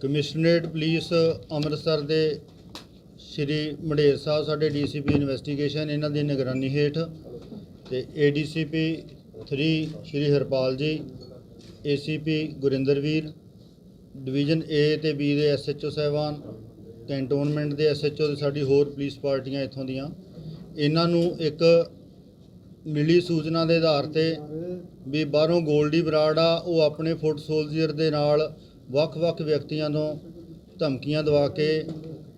Commissionerate police Amritsar ਦੇ ਸ਼੍ਰੀ ਮੰਡੇਰ ਸਾਹਿਬ, ਸਾਡੇ DCP investigation, ਇਹਨਾਂ ਦੀ ਨਿਗਰਾਨੀ ਹੇਠ ਤੇ ਏਡੀਸੀਪੀ 3 ਸ਼੍ਰੀ ਹਰਪਾਲ ਜੀ, ਏਸੀਪੀ ਗੁਰਿੰਦਰਵੀਰ ਡਿਵੀਜ਼ਨ ਏ ਤੇ ਬੀ ਦੇ ਐਸਐਚਓ ਸਾਹਿਬਾਨ, ਕੈਂਟੋਨਮੈਂਟ ਦੇ ਐਸਐਚਓ ਤੇ ਸਾਡੀ ਹੋਰ ਪੁਲਿਸ ਪਾਰਟੀਆਂ ਇੱਥੋਂ ਦੀਆਂ। ਇਹਨਾਂ ਨੂੰ ਇੱਕ ਮਿਲੀ ਸੂਚਨਾ ਦੇ ਆਧਾਰ ਤੇ ਵੀ ਬਾਹਰੋਂ ਗੋਲਡੀ ਬਰਾੜ ਆ, ਉਹ ਆਪਣੇ ਫੁੱਟ ਸੋਲਜੀਅਰ ਦੇ ਨਾਲ ਵੱਖ-ਵੱਖ ਵਿਅਕਤੀਆਂ ਤੋਂ ਧਮਕੀਆਂ ਦਵਾ ਕੇ,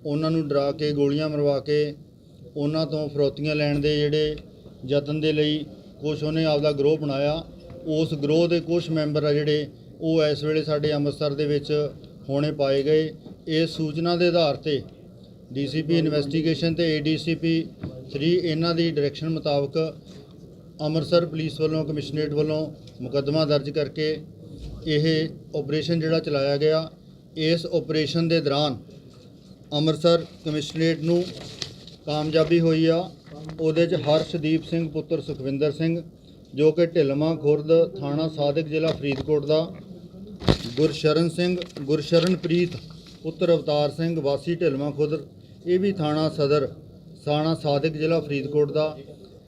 ਉਹਨਾਂ ਨੂੰ ਡਰਾ ਕੇ, ਗੋਲੀਆਂ ਮਰਵਾ ਕੇ, ਉਹਨਾਂ ਤੋਂ ਫਰੋਤੀਆਂ ਲੈਣ ਦੇ ਜਿਹੜੇ ਯਤਨ ਦੇ ਲਈ ਕੁਛ ਉਹਨੇ ਆਪਦਾ ਗਰੋਹ ਬਣਾਇਆ। ਉਸ ਗਰੋਹ ਦੇ ਕੁਝ ਮੈਂਬਰ ਆ ਜਿਹੜੇ, ਉਹ ਇਸ ਵੇਲੇ ਸਾਡੇ ਅੰਮ੍ਰਿਤਸਰ ਦੇ ਵਿੱਚ ਹੋਣੇ ਪਾਏ ਗਏ। ਇਸ ਸੂਚਨਾ ਦੇ ਆਧਾਰ ਤੇ ਡੀਸੀਪੀ ਇਨਵੈਸਟੀਗੇਸ਼ਨ ਤੇ ਏਡੀਸੀਪੀ 3 ਇਹਨਾਂ ਦੀ ਡਾਇਰੈਕਸ਼ਨ ਮੁਤਾਬਕ ਅੰਮ੍ਰਿਤਸਰ ਪੁਲਿਸ ਵੱਲੋਂ, ਕਮਿਸ਼ਨਰੇਟ ਵੱਲੋਂ ਮੁਕੱਦਮਾ ਦਰਜ ਕਰਕੇ ਇਹ ਆਪਰੇਸ਼ਨ ਜਿਹੜਾ ਚਲਾਇਆ ਗਿਆ, ਇਸ ਆਪਰੇਸ਼ਨ ਦੇ ਦੌਰਾਨ ਅੰਮ੍ਰਿਤਸਰ ਕਮਿਸ਼ਨਰੇਟ ਨੂੰ ਕਾਮਯਾਬੀ ਹੋਈ ਆ। ਉਹਦੇ 'ਚ ਹਰਸ਼ਦੀਪ ਸਿੰਘ, ਪੁੱਤਰ ਸੁਖਵਿੰਦਰ ਸਿੰਘ, ਜੋ ਕਿ ਢਿਲਮਾ ਖੁਰਦ ਥਾਣਾ ਸਾਦਿਕ ਜ਼ਿਲ੍ਹਾ ਫਰੀਦਕੋਟ ਦਾ, ਗੁਰਸ਼ਰਨ ਸਿੰਘ, ਗੁਰਸ਼ਰਨਪ੍ਰੀਤ, ਪੁੱਤਰ ਅਵਤਾਰ ਸਿੰਘ, ਵਾਸੀ ਢਿਲਮਾ ਖੁਰਦ, ਇਹ ਵੀ ਥਾਣਾ ਸਦਰ, ਥਾਣਾ ਸਾਦਿਕ ਜ਼ਿਲ੍ਹਾ ਫਰੀਦਕੋਟ ਦਾ।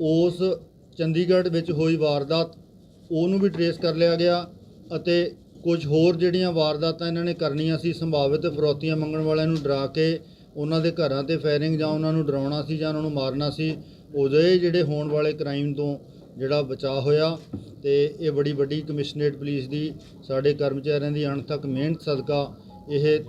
ਉਸ ਚੰਡੀਗੜ੍ਹ ਵਿੱਚ ਹੋਈ ਵਾਰਦਾਤ, ਉਹਨੂੰ ਵੀ ਟਰੇਸ ਕਰ ਲਿਆ ਗਿਆ ਅਤੇ ਕੁਝ ਹੋਰ ਜਿਹੜੀਆਂ ਵਾਰਦਾਤਾਂ ਇਹਨਾਂ ਨੇ ਕਰਨੀਆਂ ਸੀ, ਸੰਭਾਵਿਤ ਫਰੋਤੀਆਂ ਮੰਗਣ ਵਾਲਿਆਂ ਨੂੰ ਡਰਾ ਕੇ ਉਹਨਾਂ ਦੇ ਘਰਾਂ ਤੇ ਫਾਇਰਿੰਗ ਜਾਂ ਉਹਨਾਂ ਨੂੰ ਡਰਾਉਣਾ ਸੀ ਜਾਂ ਉਹਨਾਂ ਨੂੰ ਮਾਰਨਾ ਸੀ ਉਹਦੇ ਜਿਹੜੇ ਹੋਣ ਵਾਲੇ ਕ੍ਰਾਈਮ ਤੋਂ ਜਿਹੜਾ ਬਚਾਅ ਹੋਇਆ ਤੇ ਇਹ ਬੜੀ ਵੱਡੀ ਕਮਿਸ਼ਨਰੇਟ ਪੁਲਿਸ ਦੀ, ਸਾਡੇ ਕਰਮਚਾਰੀਆਂ ਦੀ ਅਣਥੱਕ ਮਿਹਨਤ ਸਦਕਾ, ਇਹ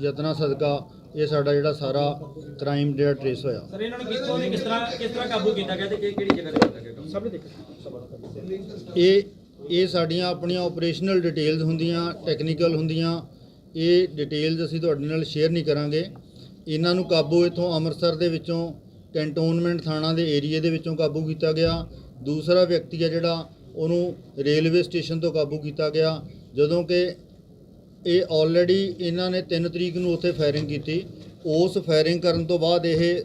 ਯਤਨਾਂ ਸਦਕਾ ਇਹ ਸਾਡਾ ਜਿਹੜਾ ਸਾਰਾ ਕ੍ਰਾਈਮ ਜਿਹੜਾ ਟਰੇਸ ਹੋਇਆ। ਸਰ ਇਹਨਾਂ ਨੂੰ ਕਿੱਥੋਂ ਕਿਸ ਤਰ੍ਹਾਂ ਕਿਸ ਤਰ੍ਹਾਂ ਕਾਬੂ ਕੀਤਾ ਗਿਆ ਤੇ ਕਿ- ਕਿਹੜੀ ਜਗ੍ਹਾ ਤੇ ਕੀਤਾ ਗਿਆ ਸਭ ਨੇ ਇਹ ਇਹ ਸਾਡੀਆਂ ਆਪਣੀਆਂ ਆਪਰੇਸ਼ਨਲ ਡਿਟੇਲਸ ਹੁੰਦੀਆਂ ਟੈਕਨੀਕਲ ਹੁੰਦੀਆਂ। ਇਹ ਡਿਟੇਲਸ ਅਸੀਂ ਤੁਹਾਡੇ ਨਾਲ ਸ਼ੇਅਰ ਨਹੀਂ ਕਰਾਂਗੇ। ਇਹਨਾਂ ਨੂੰ ਕਾਬੂ ਇਥੋਂ ਅੰਮ੍ਰਿਤਸਰ ਦੇ ਵਿੱਚੋਂ ਕੈਂਟੋਨਮੈਂਟ ਥਾਣਾ ਦੇ ਏਰੀਏ ਦੇ ਵਿੱਚੋਂ ਕਾਬੂ ਕੀਤਾ ਗਿਆ। ਦੂਸਰਾ ਵਿਅਕਤੀ ਹੈ ਜਿਹੜਾ ਉਹਨੂੰ ਰੇਲਵੇ ਸਟੇਸ਼ਨ ਤੋਂ ਕਾਬੂ ਕੀਤਾ ਗਿਆ। ਜਦੋਂ ਕਿ ਇਹ ਆਲਰੇਡੀ ਇਹਨਾਂ ਨੇ 3 ਤਰੀਕ ਨੂੰ ਉੱਥੇ ਫਾਇਰਿੰਗ ਕੀਤੀ। ਉਸ ਫਾਇਰਿੰਗ ਕਰਨ ਤੋਂ ਬਾਅਦ ਇਹ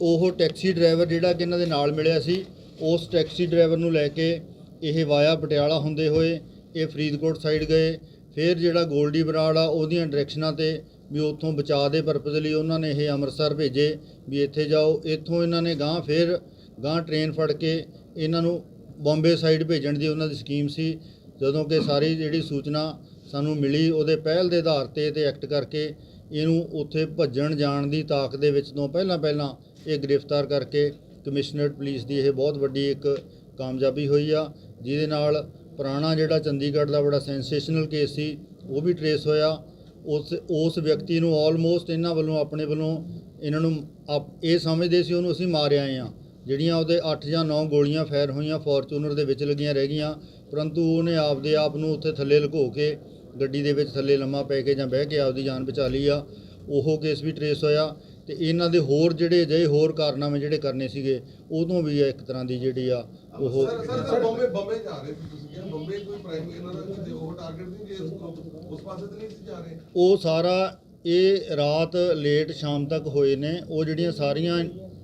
ਉਹ ਟੈਕਸੀ ਡਰਾਈਵਰ ਜਿਹੜਾ ਕਿ ਇਹਨਾਂ ਦੇ ਨਾਲ ਮਿਲਿਆ ਸੀ, ਉਸ ਟੈਕਸੀ ਡਰਾਈਵਰ ਨੂੰ ਲੈ ਕੇ ਇਹ ਵਾਇਆ ਪਟਿਆਲਾ ਹੁੰਦੇ ਹੋਏ, ਇਹ ਫਰੀਦਕੋਟ ਸਾਈਡ ਗਏ। ਫਿਰ ਜਿਹੜਾ ਗੋਲਡੀ ਬਰਾੜ ਆ, ਉਹਦੀਆਂ ਡਾਇਰੈਕਸ਼ਨਾਂ ਤੇ ਵੀ ਉੱਥੋਂ ਬਚਾਅ ਦੇ ਪਰਪਸ ਲਈ ਉਹਨਾਂ ਨੇ ਇਹ ਅੰਮ੍ਰਿਤਸਰ ਭੇਜੇ ਵੀ ਇੱਥੇ ਜਾਓ। ਇੱਥੋਂ ਇਹਨਾਂ ਨੇ ਗਾਂ ਫਿਰ ਗਾਂ ਟ੍ਰੇਨ ਫੜ ਕੇ ਇਹਨਾਂ ਨੂੰ ਬੰਬੇ ਸਾਈਡ ਭੇਜਣ ਦੀ ਉਹਨਾਂ ਦੀ ਸਕੀਮ ਸੀ। ਜਦੋਂ ਕਿ ਸਾਰੀ ਜਿਹੜੀ ਸੂਚਨਾ ਸਾਨੂੰ ਮਿਲੀ, ਉਹਦੇ ਪਹਿਲ ਦੇ ਆਧਾਰ ਤੇ ਤੇ ਐਕਟ ਕਰਕੇ ਇਹਨੂੰ ਉੱਥੇ ਭੱਜਣ ਜਾਣ ਦੀ ਤਾਕ ਦੇ ਵਿੱਚ ਤੋਂ ਪਹਿਲਾਂ ਪਹਿਲਾਂ ਇਹ ਗ੍ਰਿਫਤਾਰ ਕਰਕੇ ਕਮਿਸ਼ਨਰੇਟ ਪੁਲਿਸ ਦੀ ਇਹ ਬਹੁਤ ਵੱਡੀ ਇੱਕ ਕਾਮਯਾਬੀ ਹੋਈ ਆ, ਜਿਹਦੇ ਨਾਲ ਪੁਰਾਣਾ ਜਿਹੜਾ ਚੰਡੀਗੜ੍ਹ ਦਾ ਬੜਾ ਸੈਂਸੇਸ਼ਨਲ ਕੇਸ ਸੀ, ਉਹ ਵੀ ਟਰੇਸ ਹੋਇਆ। ਉਸ ਉਸ ਵਿਅਕਤੀ ਨੂੰ ਆਲਮੋਸਟ ਇਹਨਾਂ ਵੱਲੋਂ, ਆਪਣੇ ਵੱਲੋਂ ਇਹਨਾਂ ਨੂੰ ਆਪ- ਇਹ ਸਮਝਦੇ ਸੀ ਉਹਨੂੰ ਅਸੀਂ ਮਾਰ ਆਏ ਆ ਜਿਹੜੀਆਂ ਉਹਦੇ 8 ਜਾਂ 9 ਗੋਲੀਆਂ ਫਾਇਰ ਹੋਈਆਂ ਫੋਰਚੂਨਰ ਦੇ ਵਿੱਚ ਲੱਗੀਆਂ ਰਹਿ ਗਈਆਂ, ਪਰੰਤੂ ਉਹਨੇ ਆਪਦੇ ਆਪ ਨੂੰ ਉੱਥੇ ਥੱਲੇ ਲੁਕੋ ਕੇ ਗੱਡੀ ਦੇ ਵਿੱਚ ਥੱਲੇ ਲੰਮਾ ਪੈ ਕੇ ਜਾਂ ਬਹਿ ਕੇ ਆਪਦੀ ਜਾਨ ਬਚਾ ਲਈ ਆ ਉਹ ਕੇਸ ਵੀ ਟਰੇਸ ਹੋਇਆ ਤੇ ਇਹਨਾਂ ਦੇ ਹੋਰ ਜਿਹੜੇ ਅਜਿਹੇ ਹੋਰ ਕਾਰਨਾਮੇ ਜਿਹੜੇ ਕਰਨੇ ਸੀਗੇ ਉਦੋਂ ਵੀ ਇੱਕ ਤਰ੍ਹਾਂ ਦੀ ਜਿਹੜੀ ਆ ਉਹ ਸਰ ਸਰ ਬੰਬੇ ਬੰਬੇ ਜਾ ਰਹੇ ਸੀ ਤੁਸੀਂ ਕਿਹਾ ਬੰਬੇ ਕੋਈ ਪ੍ਰਾਈਮ ਇਹਨਾਂ ਦਾ ਕਿਤੇ ਉਹ ਟਾਰਗੇਟ ਨਹੀਂ ਜੇ ਉਸ- ਉਸ ਪਾਸੇ ਤੇ ਨਹੀਂ ਸੀ ਜਾ ਰਹੇ? ਉਹ ਸਾਰਾ ਇਹ ਰਾਤ ਲੇਟ ਸ਼ਾਮ ਤੱਕ ਹੋਏ ਨੇ ਉਹ ਜਿਹੜੀਆਂ ਸਾਰੀਆਂ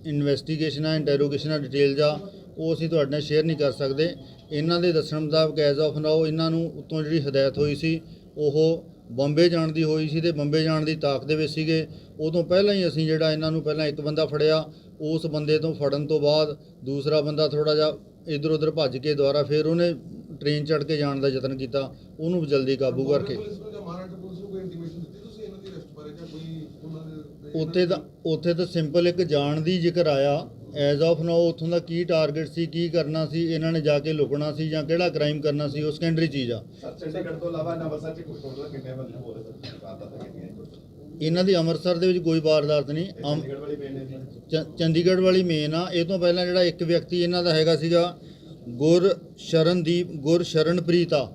ਇਨਵੈਸਟੀਗੇਸ਼ਨਾਂ ਇੰਟਰੋਗੇਸ਼ਨਾਂ ਡਿਟੇਲਸ ਆ ਉਹ ਅਸੀਂ ਤੁਹਾਡੇ ਨਾਲ ਸ਼ੇਅਰ ਨਹੀਂ ਕਰ ਸਕਦੇ। ਇਹਨਾਂ ਦੇ ਦੱਸਣ ਮੁਤਾਬਕ ਐਜ਼ ਆਫ ਨਾਓ ਇਹਨਾਂ ਨੂੰ ਉੱਤੋਂ ਜਿਹੜੀ ਹਦਾਇਤ ਹੋਈ ਸੀ ਉਹ ਬੰਬੇ ਜਾਣ ਦੀ ਹੋਈ ਸੀ ਤੇ ਬੰਬੇ ਜਾਣ ਦੀ ਤਾਕ ਦੇ ਵਿੱਚ ਸੀਗੇ। ਉਦੋਂ ਪਹਿਲਾਂ ਹੀ ਅਸੀਂ ਜਿਹੜਾ ਇਹਨਾਂ ਨੂੰ ਪਹਿਲਾਂ ਇੱਕ ਬੰਦਾ ਫੜਿਆ ਉਸ ਬੰਦੇ ਤੋਂ ਫੜਨ ਤੋਂ ਬਾਅਦ ਦੂਸਰਾ ਬੰਦਾ ਥੋੜਾ ਜਿਹਾ ਇਧਰ ਉਧਰ ਭੱਜ ਕੇ ਦੁਬਾਰਾ ਫਿਰ ਉਹਨੇ ਟ੍ਰੇਨ ਚੜ੍ਹ ਕੇ ਜਾਣ ਦਾ ਯਤਨ ਕੀਤਾ ਉਹਨੂੰ ਜਲਦੀ ਕਾਬੂ ਕਰਕੇ। ਉੱਥੇ ਤਾਂ ਉੱਥੇ ਤਾਂ ਸਿੰਪਲ ਇੱਕ ਜਾਣ ਦੀ ਜ਼ਿਕਰ ਆਇਆ। ਐਜ਼ ਆਫ ਨਾਓ ਉੱਥੋਂ ਦਾ ਕੀ ਟਾਰਗੇਟ ਸੀ ਕੀ ਕਰਨਾ ਸੀ ਇਹਨਾਂ ਨੇ ਜਾ ਕੇ ਲੁਕਣਾ ਸੀ ਜਾਂ ਕਿਹੜਾ ਕ੍ਰਾਈਮ ਕਰਨਾ ਸੀ ਉਹ ਸੈਕੰਡਰੀ ਚੀਜ਼ ਆ। ਸਰ ਚੰਡੀਗੜ੍ਹ ਤੋਂ ਇਲਾਵਾ ਨਵਾਂਸ਼ਹਿਰ ਚ ਕੋਈ ਟੋਟਲ ਕਿੰਨੇ ਬੰਦੇ ਹੋ ਰਹੇ ਸਰ ਵਾਰਦਾਤਾਂ ਕਿੰਨੀਆਂ ਹੈ total? ਇਹਨਾਂ ਦੀ ਅੰਮ੍ਰਿਤਸਰ ਦੇ ਵਿੱਚ ਕੋਈ ਵਾਰਦਾਤ ਨਹੀਂ। ਚੰਡੀਗੜ੍ਹ ਵਾਲੀ ਮੇਨ ਆ। ਇਹ ਤੋਂ ਪਹਿਲਾਂ ਜਿਹੜਾ ਇੱਕ ਵਿਅਕਤੀ ਇਹਨਾਂ ਦਾ ਹੈਗਾ ਸੀਗਾ ਗੁਰ ਸ਼ਰਨਦੀਪ ਗੁਰ ਸ਼ਰਨਪ੍ਰੀਤ ਆ।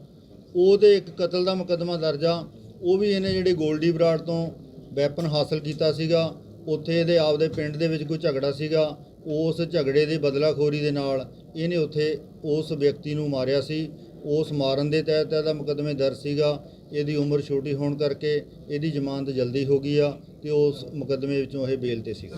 ਉਹ ਤੇ ਇੱਕ ਕਤਲ ਦਾ ਮੁਕੱਦਮਾ ਦਰਜ ਆ। ਉਹ ਵੀ ਇਹਨੇ ਜਿਹੜੀ ਗੋਲਡੀ ਬਰਾੜ ਤੋਂ ਵੈਪਨ ਹਾਸਲ ਕੀਤਾ ਸੀਗਾ। ਉੱਥੇ ਇਹਦੇ ਆਪਦੇ ਪਿੰਡ ਦੇ ਵਿੱਚ ਕੋਈ ਝਗੜਾ ਸੀਗਾ। ਉਸ ਝਗੜੇ ਦੀ ਬਦਲਾਖੋਰੀ ਦੇ ਨਾਲ ਇਹਨੇ ਉੱਥੇ ਉਸ ਵਿਅਕਤੀ ਨੂੰ ਮਾਰਿਆ ਸੀ। ਉਸ ਮਾਰਨ ਦੇ ਤਹਿਤ ਇਹਦਾ ਮੁਕੱਦਮੇ ਦਰਜ ਸੀਗਾ। ਇਹਦੀ ਉਮਰ ਛੋਟੀ ਹੋਣ ਕਰਕੇ ਇਹਦੀ ਜ਼ਮਾਨਤ ਜਲਦੀ ਹੋ ਗਈ ਆ ਤੇ ਉਸ ਮੁਕੱਦਮੇ ਵਿੱਚੋਂ ਇਹ ਬੇਲ ਤੇ ਸੀਗਾ।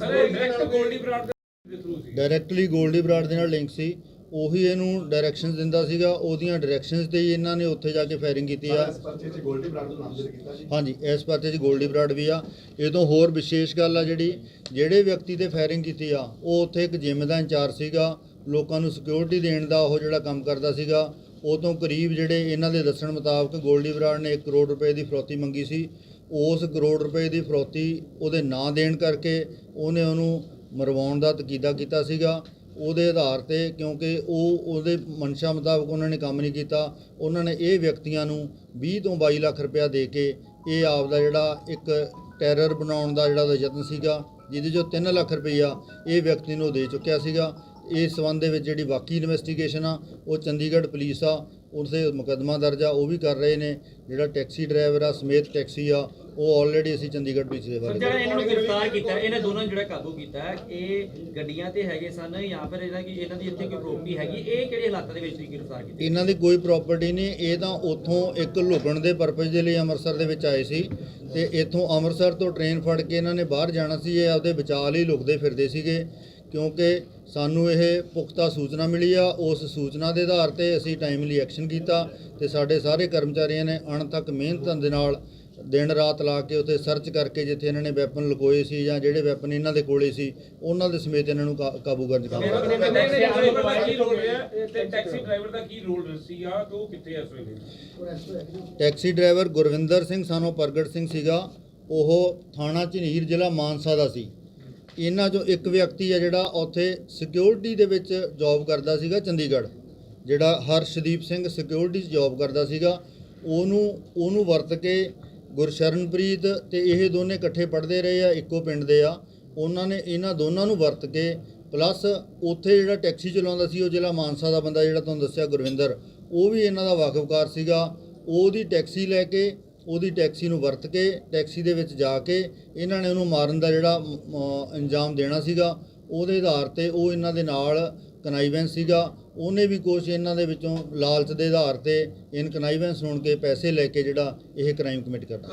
ਸੀ। ਡਾਇਰੈਕਟਲੀ ਗੋਲਡੀ ਬਰਾੜ ਦੇ ਨਾਲ ਲਿੰਕ ਸੀ। ਉਹੀ ਇਹਨੂੰ ਡਾਇਰੈਕਸ਼ਨਸ ਦਿੰਦਾ ਸੀਗਾ ਉਹਦੀਆਂ ਡਾਇਰੈਕਸ਼ਨਸ ਤੇ ਹੀ ਇਹਨਾਂ ਨੇ ਉੱਥੇ ਜਾ ਕੇ ਫਾਇਰਿੰਗ ਕੀਤੀ ਆ। ਇਸ ਪਰਚੇ 'ਚ ਗੋਲਡੀ ਬਰਾੜ ਦਾ ਨਾਮ ਦੇ ਕੀਤਾ ਜੀ ਹਾਂਜੀ ਇਸ ਪਰਚੇ 'ਚ ਗੋਲਡੀ ਬਰਾੜ ਵੀ ਆ। ਇਹ ਤੋਂ ਹੋਰ ਵਿਸ਼ੇਸ਼ ਗੱਲ ਆ ਜਿਹੜੀ ਜਿਹੜੇ ਵਿਅਕਤੀ ਤੇ ਫਾਇਰਿੰਗ ਕੀਤੀ ਆ ਉਹ ਉੱਥੇ ਇੱਕ ਜਿਮ ਦਾ ਇੰਚਾਰਜ ਸੀਗਾ। ਲੋਕਾਂ ਨੂੰ ਸਿਕਿਉਰਿਟੀ ਦੇਣ ਦਾ ਉਹ ਜਿਹੜਾ ਕੰਮ ਕਰਦਾ ਸੀਗਾ ਉਹ ਤੋਂ ਕਰੀਬ ਜਿਹੜੇ ਇਹਨਾਂ ਦੇ ਦੱਸਣ ਮੁਤਾਬਕ ਗੋਲਡੀ ਬਰਾੜ ਨੇ 1 ਕਰੋੜ ਰੁਪਏ ਦੀ ਫਰੌਤੀ ਮੰਗੀ ਸੀ। ਉਸ ਕਰੋੜ ਰੁਪਏ ਦੀ ਫਰੌਤੀ ਉਹਦੇ ਨਾਂ ਦੇਣ ਕਰਕੇ ਉਹਨੇ ਉਹਨੂੰ ਮਰਵਾਉਣ ਦਾ ਤਕੀਦਾ ਕੀਤਾ ਸੀਗਾ। ਉਹਦੇ ਆਧਾਰ ਤੇ ਕਿਉਂਕਿ ਉਹ ਉਹਦੇ ਮਨਸ਼ਾ ਮੁਤਾਬਕ ਉਹਨਾਂ ਨੇ ਕੰਮ ਨਹੀਂ ਕੀਤਾ, ਉਹਨਾਂ ਨੇ ਇਹ ਵਿਅਕਤੀਆਂ ਨੂੰ 20 ਤੋਂ 22 ਲੱਖ ਰੁਪਇਆ ਦੇ ਕੇ ਇਹ ਆਪ ਦਾ ਜਿਹੜਾ ਇੱਕ ਟੈਰਰ ਬਣਾਉਣ ਦਾ ਜਿਹੜਾ ਯਤਨ ਸੀਗਾ, ਜਿਹਦੇ ਚੋਂ 3 ਲੱਖ ਰੁਪਈਆ ਇਹ ਵਿਅਕਤੀ ਨੂੰ ਦੇ ਚੁੱਕਿਆ ਸੀਗਾ। ਇਸ ਸੰਬੰਧ ਦੇ ਵਿੱਚ ਜਿਹੜੀ ਬਾਕੀ ਇਨਵੈਸਟੀਗੇਸ਼ਨ ਆ, ਉਹ ਚੰਡੀਗੜ੍ਹ ਪੁਲਿਸ ਆ ਉਸੇ ਮੁਕੱਦਮਾ ਦਰਜ ਆ ਉਹ ਵੀ ਕਰ ਰਹੇ ਨੇ। ਜਿਹੜਾ ਟੈਕਸੀ ਡਰਾਈਵਰ ਆ ਸਮੇਤ ਟੈਕਸੀ ਆ ਉਹ ਆਲਰੇਡੀ ਅਸੀਂ ਚੰਡੀਗੜ੍ਹ ਦੇ ਸਰ ਹਵਾਲੇ ਜਿਹੜਾ ਇਹਨਾਂ ਨੂੰ ਗ੍ਰਿਫਤਾਰ ਕੀਤਾ ਇਹਨਾਂ ਦੋਨਾਂ ਨੂੰ ਜਿਹੜਾ ਕਾਬੂ ਕੀਤਾ ਹੈ, ਇਹ ਗੱਡੀਆਂ ਤੇ ਹੈਗੇ ਸਨ ਜਾਂ ਫਿਰ ਇਹਨਾਂ ਕੀ ਇਹਨਾਂ ਦੀ ਇੱਥੇ ਕੋਈ ਪ੍ਰੋਪਰਟੀ ਹੈਗੀ ਇਹ ਕਿਹੜੇ ਹਾਲਾਤਾਂ ਦੇ ਵਿੱਚ ਸੀ ਗ੍ਰਿਫਤਾਰ ਕੀਤੀ? ਇਹਨਾਂ ਦੀ ਕੋਈ ਪ੍ਰਾਪਰਟੀ ਨਹੀਂ ਇਹ ਤਾਂ ਉੱਥੋਂ ਇੱਕ ਲੁਕਣ ਦੇ ਪਰਪਸ ਦੇ ਲਈ ਅੰਮ੍ਰਿਤਸਰ ਦੇ ਵਿੱਚ ਆਏ ਸੀ ਤੇ ਇੱਥੋਂ ਅੰਮ੍ਰਿਤਸਰ ਤੋਂ ਟ੍ਰੇਨ ਫੜ ਕੇ ਇਹਨਾਂ ਨੇ ਬਾਹਰ ਜਾਣਾ ਸੀ ਇਹ ਆਪਦੇ ਬਚਾਅ ਲਈ ਲੁਕਦੇ ਫਿਰਦੇ ਸੀਗੇ। ਕਿਉਂਕਿ ਸਾਨੂੰ ਇਹ ਪੁਖਤਾ ਸੂਚਨਾ ਮਿਲੀ ਆ ਉਸ ਸੂਚਨਾ ਦੇ ਆਧਾਰ ਤੇ ਅਸੀਂ ਟਾਈਮਲੀ ਐਕਸ਼ਨ ਕੀਤਾ ਤੇ ਸਾਡੇ ਸਾਰੇ ਕਰਮਚਾਰੀਆਂ ਨੇ ਅਣਥੱਕ ਮਿਹਨਤ ਦੇ ਨਾਲ ਦਿਨ ਰਾਤ ਲਾ ਕੇ ਉੱਥੇ ਸਰਚ ਕਰਕੇ ਜਿੱਥੇ ਇਹਨਾਂ ਨੇ ਵੈਪਨ ਲੁਕੋਏ ਸੀ ਜਾਂ ਜਿਹੜੇ ਵੈਪਨ ਇਹਨਾਂ ਦੇ ਕੋਲੇ ਸੀ ਉਹਨਾਂ ਦੇ ਸਮੇਤ ਇਹਨਾਂ ਨੂੰ ਕਾਬੂ ਕਰਨ ਚ ਕਾਮਯਾਬ ਨਹੀਂ ਡਰਾਈਵਰ ਦਾ ਕੀ ਰੋਲ ਰਿਹਾ ਤੇ ਟੈਕਸੀ ਡਰਾਈਵਰ ਦਾ ਕੀ ਰੋਲ ਸੀ ਆ ਤੇ ਉਹ ਕਿੱਥੇ ਐ ਇਸ ਵੇਲੇ? ਟੈਕਸੀ ਡਰਾਈਵਰ ਗੁਰਵਿੰਦਰ ਸਿੰਘ ਸਾਨੋ ਪ੍ਰਗਟ ਸਿੰਘ ਸੀਗਾ ਉਹ ਥਾਣਾ ਝਨੀਰ ਜ਼ਿਲ੍ਹਾ ਮਾਨਸਾ ਦਾ ਸੀ। ਇਹਨਾਂ ਚੋਂ ਇੱਕ ਵਿਅਕਤੀ ਹੈ ਜਿਹੜਾ ਉੱਥੇ ਸਿਕਿਉਰਿਟੀ ਦੇ ਵਿੱਚ ਜੌਬ ਕਰਦਾ ਸੀਗਾ, ਚੰਡੀਗੜ੍ਹ, ਜਿਹੜਾ ਹਰਸ਼ਦੀਪ ਸਿੰਘ ਸਿਕਿਉਰਿਟੀ 'ਚ ਜੌਬ ਕਰਦਾ ਸੀਗਾ। ਉਹਨੂੰ ਉਹਨੂੰ ਵਰਤ ਕੇ ਗੁਰਸ਼ਰਨਪ੍ਰੀਤ ਤੇ ਇਹ ਦੋਨੇ ਇਕੱਠੇ ਪੜ੍ਹਦੇ ਰਹੇ ਆ, ਇੱਕੋ ਪਿੰਡ ਦੇ ਆ। ਉਹਨਾਂ ਨੇ ਇਹਨਾਂ ਦੋਨਾਂ ਨੂੰ ਵਰਤ ਕੇ ਪਲੱਸ ਉੱਥੇ ਜਿਹੜਾ ਟੈਕਸੀ ਚਲਾਉਂਦਾ ਸੀ, ਉਹ ਜ਼ਿਲ੍ਹਾ ਮਾਨਸਾ ਦਾ ਬੰਦਾ ਜਿਹੜਾ ਤੁਹਾਨੂੰ ਦੱਸਿਆ, ਗੁਰਵਿੰਦਰ, ਉਹ ਵੀ ਇਹਨਾਂ ਦਾ ਵਾਕਫਕਾਰ ਸੀਗਾ। ਉਹਦੀ ਟੈਕਸੀ ਲੈ ਕੇ ਉਹਦੀ ਟੈਕਸੀ ਨੂੰ ਵਰਤ ਕੇ ਟੈਕਸੀ ਦੇ ਵਿੱਚ ਜਾ ਕੇ ਇਹਨਾਂ ਨੇ ਉਹਨੂੰ ਮਾਰਨ ਦਾ ਜਿਹੜਾ ਅਮ, ਅੰਜਾਮ ਦੇਣਾ ਸੀਗਾ ਉਹਦੇ ਆਧਾਰ ਤੇ ਉਹ ਇਹਨਾਂ ਦੇ ਨਾਲ ਕਨਾਈਵੈਂਸ ਸੀਗਾ ਉਹਨੇ ਵੀ ਕੁਛ ਇਹਨਾਂ ਦੇ ਵਿੱਚੋਂ ਲਾਲਚ ਦੇ ਆਧਾਰ ਤੇ ਇਨ ਕਨਾਈਵੈਂਸ ਸੁਣ ਕੇ ਪੈਸੇ ਲੈ ਕੇ ਜਿਹੜਾ ਇਹ ਕ੍ਰਾਈਮ ਕਮਿਟ ਕਰਦਾ?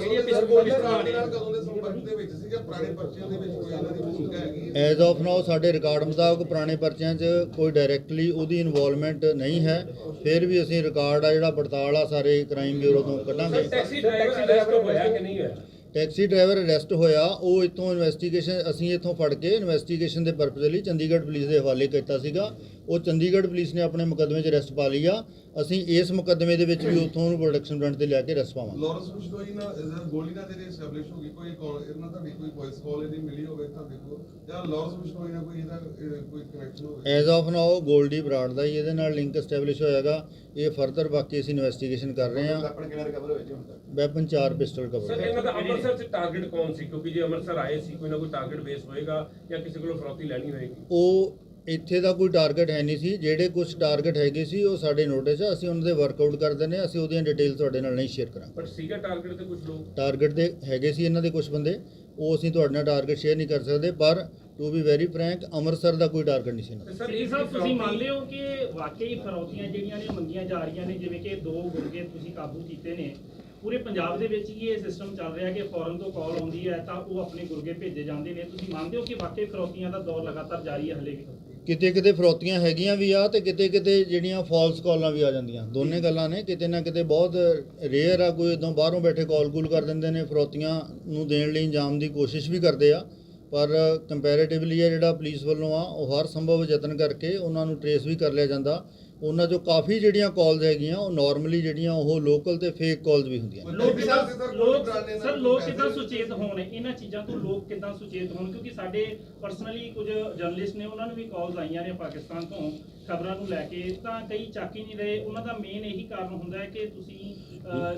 ਐਜ਼ ਆਫ ਨਾਓ ਸਾਡੇ ਰਿਕਾਰਡ ਮੁਤਾਬਕ ਪੁਰਾਣੇ ਪਰਚਿਆਂ 'ਚ ਕੋਈ ਡਾਇਰੈਕਟਲੀ ਉਹਦੀ ਇਨਵੋਲਵਮੈਂਟ ਨਹੀਂ ਹੈ। ਫਿਰ ਵੀ ਅਸੀਂ ਰਿਕਾਰਡ ਆ ਜਿਹੜਾ ਪੜਤਾਲ ਆ ਸਾਰੇ ਕ੍ਰਾਈਮ ਬਿਊਰੋ ਤੋਂ ਕੱਢਾਂਗੇ। ਟੈਕਸੀ ਡਰਾਈਵਰ ਅਰੈਸਟ ਹੋਇਆ ਕਿ ਨਹੀਂ ਹੋਇਆ? ਟੈਕਸੀ ਡਰਾਈਵਰ ਅਰੈਸਟ ਹੋਇਆ ਉਹ ਇੱਥੋਂ ਇਨਵੈਸਟੀਗੇਸ਼ਨ ਅਸੀਂ ਇੱਥੋਂ ਫੜ ਕੇ ਇਨਵੈਸਟੀਗੇਸ਼ਨ ਦੇ ਪਰਪਸ ਲਈ ਚੰਡੀਗੜ੍ਹ ਪੁਲਿਸ ਦੇ ਹਵਾਲੇ ਕੀਤਾ ਸੀਗਾ। ਉਹ ਚੰਡੀਗੜ੍ਹ ਪੁਲਿਸ ਨੇ ਆਪਣੇ ਮੁਕੱਦਮੇ 'ਚ ਅਰੈਸਟ ਪਾ ਲਈ ਆ। ਅਸੀਂ ਇਸ ਮੁਕੱਦਮੇ ਦੇ ਵਿੱਚ ਵੀ ਉੱਥੋਂ ਉਹਨੂੰ ਪ੍ਰੋਡਕਸ਼ਨ ਬ੍ਰਾਂਡ ਤੇ ਲਿਆ ਕੇ ਅਰੈਸਟ ਪਾਵਾਂਗੇ। ਲਾਰੈਂਸ ਬਿਸ਼ਨੋਈ ਨਾਲ ਗੋਲੀ ਨਾਲ ਤੇਰੇ ਐਸਟੈਬਲਿਸ਼ ਹੋ ਗਈ ਕੋਈ ਇਹਨਾਂ ਤੁਹਾਡੀ ਕੋਈ ਵੌਇਸ ਕਾਲ ਇਹਦੀ ਮਿਲੀ ਹੋਵੇ ਤਾਂ ਦੇਖੋ। ਜਾਂ ਲਾਰੈਂਸ ਬਿਸ਼ਨੋਈ ਨਾਲ ਕੋਈ ਇਹਦਾ ਇਹ, ਕੋਈ ਕਨੈਕਸ਼ਨ ਹੋਵੇ। As of now Goldy Brar ਦਾ ਹੀ ਇਹਦੇ ਨਾਲ ਲਿੰਕ ਐਸਟੈਬਲਿਸ਼ ਹੋਇਆਗਾ ਇਹ ਫਰਦਰ ਬਾਕੀ ਅਸੀਂ ਇਨਵੈਸਟੀਗੇਸ਼ਨ ਕਰ ਰਹੇ ਹਾਂ। ਆਪਣੇ ਕਿਹਨਾਂ ਰਿਕਵਰ ਹੋਏ ਜੀ ਹੁਣ ਤੱਕ? ਵੈਪਨ 4 ਪਿਸਟਲ ਸਰ ਕਵਰ ਇਹਨਾਂ ਦਾ ਅੰਮ੍ਰਿਤਸਰ 'ਚ ਟਾਰਗੇਟ ਕੌਣ ਸੀ? ਕਿਉਂਕਿ ਜੇ ਅੰਮ੍ਰਿਤਸਰ ਆਏ ਸੀ ਕੋਈ ਨਾ ਕੋਈ ਟਾਰਗੇਟ ਬੇਸ ਹੋਏਗਾ ਜਾਂ ਕਿਸੇ ਕੋਲੋਂ ਫਰੌਤੀ ਲੈਣੀ ਹੋਏਗੀ। ਉਹ ਇੱਥੇ ਦਾ ਕੋਈ ਟਾਰਗੇਟ ਹੈ ਨਹੀਂ ਸੀ ਜਿਹੜੇ ਕੁਝ ਟਾਰਗੇਟ ਹੈਗੇ ਸੀ ਉਹ ਸਾਡੇ ਨੋਟਿਸ ਆ ਅਸੀਂ ਉਹਨਾਂ ਦੇ ਵਰਕਆਊਟ ਕਰ ਦਿੰਦੇ ਹਾਂ ਅਸੀਂ ਉਹਦੀਆਂ ਡਿਟੇਲ ਤੁਹਾਡੇ ਨਾਲ ਨਹੀਂ ਸ਼ੇਅਰ ਕਰਾਂਗੇ। ਬਟ ਸੀਗਾ ਟਾਰਗੇਟ ਤੇ ਕੁਝ ਲੋਕ? ਟਾਰਗੇਟ ਦੇ ਹੈਗੇ ਸੀ ਇਹਨਾਂ ਦੇ ਕੁਝ ਬੰਦੇ ਉਹ ਅਸੀਂ ਤੁਹਾਡੇ ਨਾਲ ਟਾਰਗੇਟ ਸ਼ੇਅਰ ਨਹੀਂ ਕਰ ਸਕਦੇ ਪਰ to be very frank Amritsar ਦਾ ਕੋਈ ਟਾਰਗੇਟ ਨਹੀਂ ਸੀ ਤੇ ਸਰ ਜੀ ਇਹ ਸਾਹਿਬ ਤੁਸੀਂ ਮੰਨਦੇ ਹੋ ਕਿ ਵਾਕਈ ਫਰੌਤੀਆਂ ਜਿਹੜੀਆਂ ਨੇ ਮੰਗੀਆਂ ਜਾ ਰਹੀਆਂ ਨੇ ਜਿਵੇਂ ਕਿ ਦੋ ਗੁਰਗੇ ਤੁਸੀਂ ਕਾਬੂ ਕੀਤੇ ਨੇ। ਪੂਰੇ ਪੰਜਾਬ ਦੇ ਵਿੱਚ ਹੀ ਇਹ ਸਿਸਟਮ ਚੱਲ ਰਿਹਾ ਕਿ ਫੌਰਨ ਤੋਂ ਕਾਲ ਆਉਂਦੀ ਹੈ ਤਾਂ ਉਹ ਆਪਣੇ ਗੁਰਗੇ ਭੇਜੇ ਜਾਂਦੇ ਨੇ। ਤੁਸੀਂ ਮੰਨਦੇ ਹੋ ਕਿ ਵਾਕਈ ਫਰੌਤੀਆਂ ਦਾ ਦੌਰ ਲਗਾਤਾਰ ਜਾਰੀ ਹੈ ਹਲੇ ਵੀ? ਕਿਤੇ ਕਿਤੇ ਫਰੋਤੀਆਂ ਹੈਗੀਆਂ ਵੀ ਆ ਤੇ ਕਿਤੇ ਕਿਤੇ ਜਿਹੜੀਆਂ ਫਾਲਸ ਕਾਲਾਂ ਵੀ ਆ ਜਾਂਦੀਆਂ। ਦੋਨੇ ਗੱਲਾਂ ਨੇ ਕਿਤੇ ਨਾ ਕਿਤੇ ਬਹੁਤ ਰੇਅਰ ਆ ਕੋਈ ਇਦੋਂ ਬਾਹਰੋਂ ਬੈਠੇ ਕਾਲ ਕੂਲ ਕਰ ਦਿੰਦੇ ਨੇ ਫਰੋਤੀਆਂ ਨੂੰ ਦੇਣ ਲਈ ਇੰਜਾਮ ਦੀ ਕੋਸ਼ਿਸ਼ ਵੀ ਕਰਦੇ ਆ। ਪਰ ਕੰਪੈਰੀਟਿਵਲੀ ਆ ਜਿਹੜਾ ਪੁਲਿਸ ਵੱਲੋਂ ਆ ਉਹ ਹਰ ਸੰਭਵ ਯਤਨ ਕਰਕੇ ਉਹਨਾਂ ਨੂੰ ਟਰੇਸ ਵੀ ਕਰ ਲਿਆ ਜਾਂਦਾ। ਉਹਨਾਂ ਚੋਂ ਕਾਫੀ ਜਿਹੜੀਆਂ ਕਾਲਸ ਹੈਗੀਆਂ ਉਹ ਨਾਰਮਲੀ ਜਿਹੜੀਆਂ ਉਹ ਲੋਕਲ ਤੇ ਫੇਕ ਕਾਲਸ ਵੀ ਹੁੰਦੀਆਂ ਨੇ। ਲੋਕ ਸਰ, ਸਰ, ਲੋਕ ਸਰ ਲੋਕ ਕਿਦਾਂ। ਸੁਚੇਤ ਹੋਣ ਇਹਨਾਂ ਚੀਜ਼ਾਂ ਤੋਂ ਲੋਕ ਕਿਦਾਂ ਸੁਚੇਤ ਹੋਣ ਕਿਉਂਕਿ ਸਾਡੇ ਪਰਸਨਲੀ ਕੁਝ ਜਰਨਲਿਸਟ ਨੇ ਉਹਨਾਂ ਨੂੰ ਵੀ ਕਾਲਸ ਆਈਆਂ ਨੇ ਪਾਕਿਸਤਾਨ ਤੋਂ ਖਬਰਾਂ ਨੂੰ ਲੈ ਕੇ ਤਾਂ ਕਈ ਚੱਕ ਹੀ ਨਹੀਂ ਰਹੇ ਉਹਨਾਂ ਦਾ ਮੇਨ ਇਹੀ ਕਾਰਨ ਹੁੰਦਾ ਹੈ ਕਿ ਤੁਸੀਂ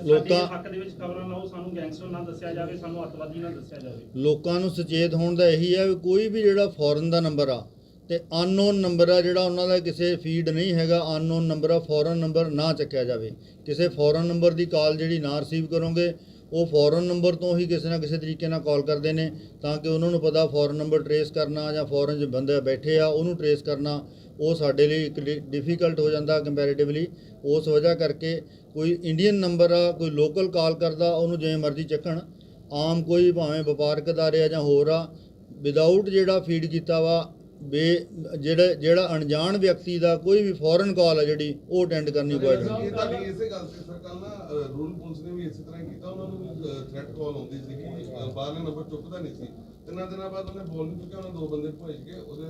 ਸਾਡੇ ਹੱਕ ਦੇ ਵਿੱਚ ਖਬਰਾਂ ਲਾਓ ਸਾਨੂੰ ਗੈਂਗਸਟਰ ਨਾ ਦੱਸਿਆ ਜਾਵੇ ਸਾਨੂੰ ਅੱਤਵਾਦੀ ਨਾ ਦੱਸਿਆ ਜਾਵੇ ਲੋਕਾਂ ਨੂੰ ਸੁਚੇਤ ਹੋਣ ਦਾ ਇਹੀ ਹੈ ਵੀ ਕੋਈ ਵੀ ਜਿਹੜਾ ਫੋਰਨ ਦਾ ਨੰਬਰ ਆ ਤੇ ਅਨਨੋਨ ਨੰਬਰ ਆ ਜਿਹੜਾ ਉਹਨਾਂ ਦਾ ਕਿਸੇ ਫੀਡ ਨਹੀਂ ਹੈਗਾ ਅਨਨੋਨ ਨੰਬਰ ਆ ਫੋਰਨ ਨੰਬਰ ਨਾ ਚੱਕਿਆ ਜਾਵੇ। ਕਿਸੇ ਫੋਰਨ ਨੰਬਰ ਦੀ ਕਾਲ ਜਿਹੜੀ ਨਾ ਰਿਸੀਵ ਕਰੋਗੇ, ਉਹ ਫੋਰਨ ਨੰਬਰ ਤੋਂ ਹੀ ਕਿਸੇ ਨਾ ਕਿਸੇ ਤਰੀਕੇ ਨਾਲ ਕਾਲ ਕਰਦੇ ਨੇ, ਤਾਂ ਕਿ ਉਹਨਾਂ ਨੂੰ ਪਤਾ ਫੋਰਨ ਨੰਬਰ ਟਰੇਸ ਕਰਨਾ ਜਾਂ ਫੋਰਨ 'ਚ ਬੰਦੇ ਬੈਠੇ ਆ, ਉਹਨੂੰ ਟਰੇਸ ਕਰਨਾ, ਉਹ ਸਾਡੇ ਲਈ ਇੱਕ ਡਿਫਿਕਲਟ ਹੋ ਜਾਂਦਾ ਕੰਪੈਰੀਟਿਵਲੀ ਉਸ ਵਜ੍ਹਾ ਕਰਕੇ ਕੋਈ ਇੰਡੀਅਨ ਨੰਬਰ ਆ, ਕੋਈ ਲੋਕਲ ਕਾਲ ਕਰਦਾ, ਉਹਨੂੰ ਜਿਵੇਂ ਮਰਜ਼ੀ ਚੱਕਣ, ਆਮ ਕੋਈ ਭਾਵੇਂ ਵਪਾਰਕ ਅਦਾਰੇ ਆ ਜਾਂ ਹੋਰ ਆ ਵਿਦਆਊਟ ਜਿਹੜਾ ਫੀਡ ਕੀਤਾ ਵਾ ਬੇ ਜਿਹੜਾ ਜਿਹੜਾ ਅਣਜਾਣ ਵਿਅਕਤੀ ਦਾ ਕੋਈ ਵੀ ਫੋਰਨ ਕਾਲ ਆ ਜਿਹੜੀ ਉਹ ਅਟੈਂਡ ਕਰਨੀ ਇਹ ਅਵੋਇਡ ਤੁਹਾਡੀ ਇਸੇ ਗੱਲ ਤੇ ਸਰ ਕੱਲ ਨਾ ਰੂਲ ਪੁਲਿਸ ਨੇ ਵੀ ਇਸੇ ਤਰ੍ਹਾਂ ਕੀਤਾ ਉਹਨਾਂ ਨੂੰ ਥ੍ਰੈਟ ਕਾਲ ਆਉਂਦੀ ਸੀ ਕਿ ਬਾਹਰਲੇ ਨੰਬਰ ਚੁੱਕਦਾ ਨਹੀਂ ਸੀ। ਤਿੰਨਾਂ ਦਿਨਾਂ ਬਾਅਦ ਉਹਨੇ ਬੋਲ ਨਹੀਂ ਚੁੱਕਿਆ ਉਹਨਾਂ ਦੋ ਬੰਦੇ ਭੇਜ ਕੇ ਉਹਦੇ